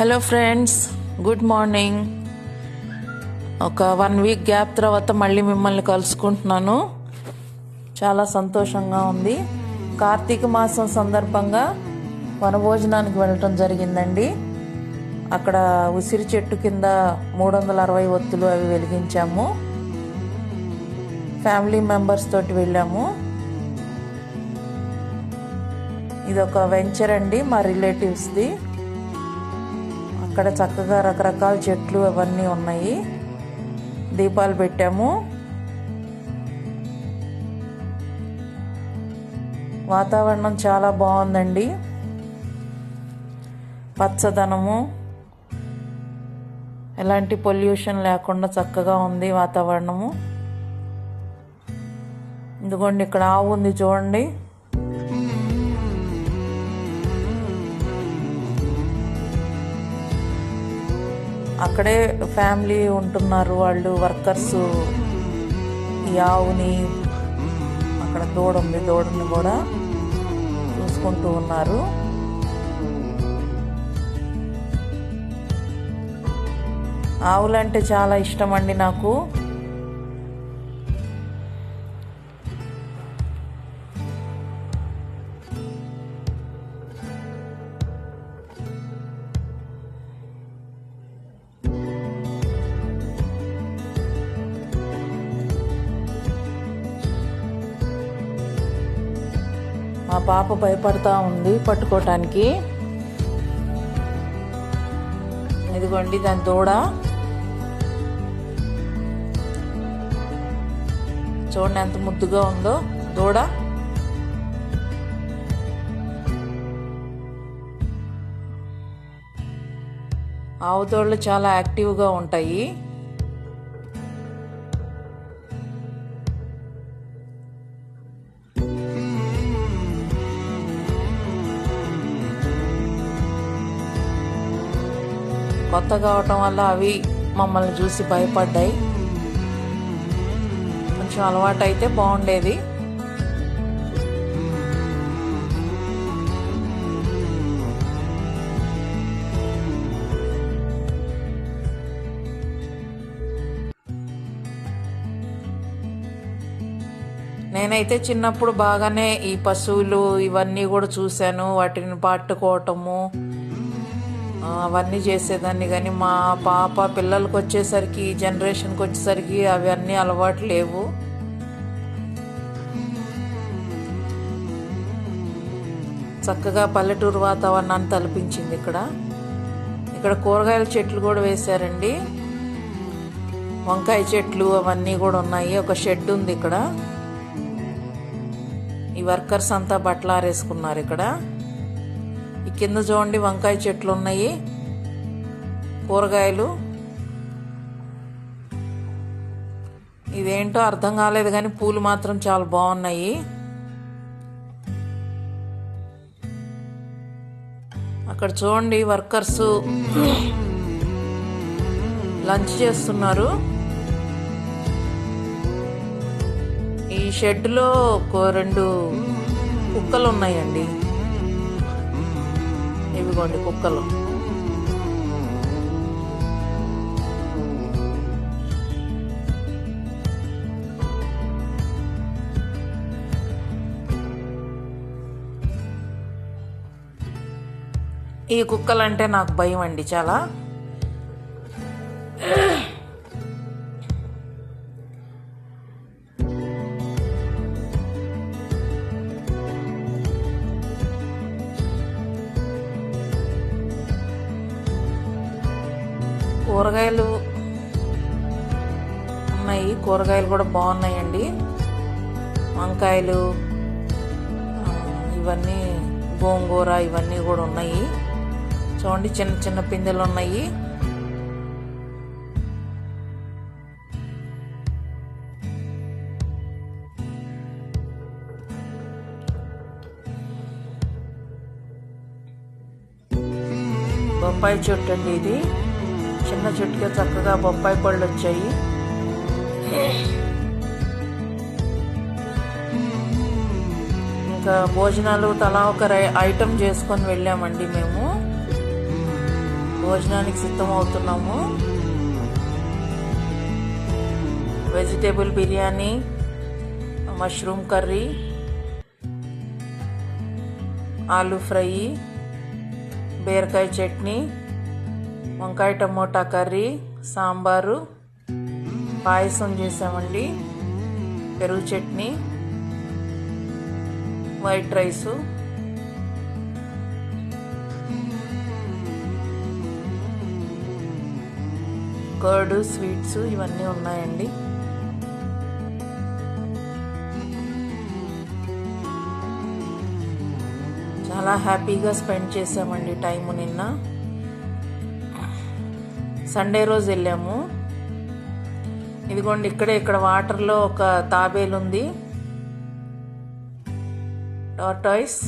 Hello friends good morning ఒక one week gap తర్వాత మళ్ళీ మిమ్మల్ని కలుసుకుంటున్నాను. చాలా సంతోషంగా ఉంది. కార్తీక మాసం సందర్భంగా వనభోజనానికి వెళ్ళటం జరిగిందండి. అక్కడ ఉసిరి చెట్టు కింద మూడు వందల అరవై ఒత్తులు అవి వెలిగించాము. ఫ్యామిలీ మెంబర్స్ తోటి వెళ్ళాము. ఇది ఒక వెంచర్ అండి మా రిలేటివ్స్ది అక్కడ చక్కగా రకరకాల చెట్లు అవన్నీ ఉన్నాయి. దీపాలు పెట్టాము. వాతావరణం చాలా బాగుందండి. పచ్చదనము. ఎలాంటి పొల్యూషన్ లేకుండా చక్కగా ఉంది వాతావరణము. ఇదిగోండి ఇక్కడ ఆవు ఉంది చూడండి. అక్కడే ఫ్యామిలీ ఉంటున్నారు వాళ్ళు వర్కర్స్. ఈ ఆవుని అక్కడ దూడ ఉంది దూడని కూడా చూసుకుంటూ ఉన్నారు. ఆవులంటే చాలా ఇష్టం అండి నాకు. మా పాప భయపడతా ఉంది పట్టుకోవటానికి ఇదిగోండి దాని దూడ. చూడండి ఎంత ముద్దుగా ఉందో. దూడ. ఆవు దూడలు చాలా యాక్టివ్గా ఉంటాయి. కొత్త కావటం వల్ల అవి మమ్మల్ని చూసి భయపడ్డాయి. కొంచెం అలవాటు అయితే బాగుండేది. నేనైతే చిన్నప్పుడు బాగానే ఈ పశువులు ఇవన్నీ కూడా చూశాను. వాటిని పట్టుకోవటము అవన్నీ చేసేదాన్ని కానీ మా పాప పిల్లలకి వచ్చేసరికి ఈ జనరేషన్కి వచ్చేసరికి అవన్నీ అలవాటు లేవు. చక్కగా పల్లెటూరు వాతావరణాన్ని తలపించింది ఇక్కడ. ఇక్కడ కూరగాయల చెట్లు కూడా వేశారండి. వంకాయ చెట్లు అవన్నీ కూడా ఉన్నాయి. ఒక షెడ్ ఉంది ఇక్కడ. ఈ వర్కర్స్ అంతా బట్టలు ఆరేసుకున్నారు ఇక్కడ. ఈ కింద చూడండి వంకాయ చెట్లు ఉన్నాయి. కూరగాయలు. ఇదేంటో అర్థం కాలేదు కానీ పూలు మాత్రం చాలా బాగున్నాయి. అక్కడ చూడండి వర్కర్స్ లంచ్ చేస్తున్నారు. ఈ షెడ్లో ఒక రెండు కుక్కలు ఉన్నాయండి. ఇవిగోండి కుక్కలు. ఈ కుక్కలంటే నాకు భయం అండి చాలా. కూరగాయలు. ఉన్నాయి. కూరగాయలు కూడా బాగున్నాయండి. వంకాయలు ఇవన్నీ గోంగూర ఇవన్నీ కూడా ఉన్నాయి. చూడండి చిన్న చిన్న పిందెలు ఉన్నాయి. బొప్పాయి చెట్టు అండి ఇది. చిన్న చెట్టుకే చక్కగా బొప్పాయి పళ్ళు వచ్చాయి. ఇంకా భోజనాలు తలా ఒక రై- ఐటమ్ చేసుకొని వెళ్ళామండి మేము. భోజనానికి సిద్ధం అవుతున్నాము వెజిటేబుల్ బిర్యానీ మష్రూమ్ కర్రీ ఆలూ ఫ్రై బీరకాయ చట్నీ వంకాయ టమోటా కర్రీ సాంబారు పాయసం చేసామండి. పెరుగు chutney white rice. Curd sweets ఇవన్నీ ఉన్నాయండి. చాలా హ్యాపీగా స్పెండ్ చేసామండి టైము నిన్న. సండే రోజు వెళ్ళాము. ఇదిగోండి ఇక్కడే ఇక్కడ వాటర్లో ఒక తాబేలు ఉంది టార్టాయిస్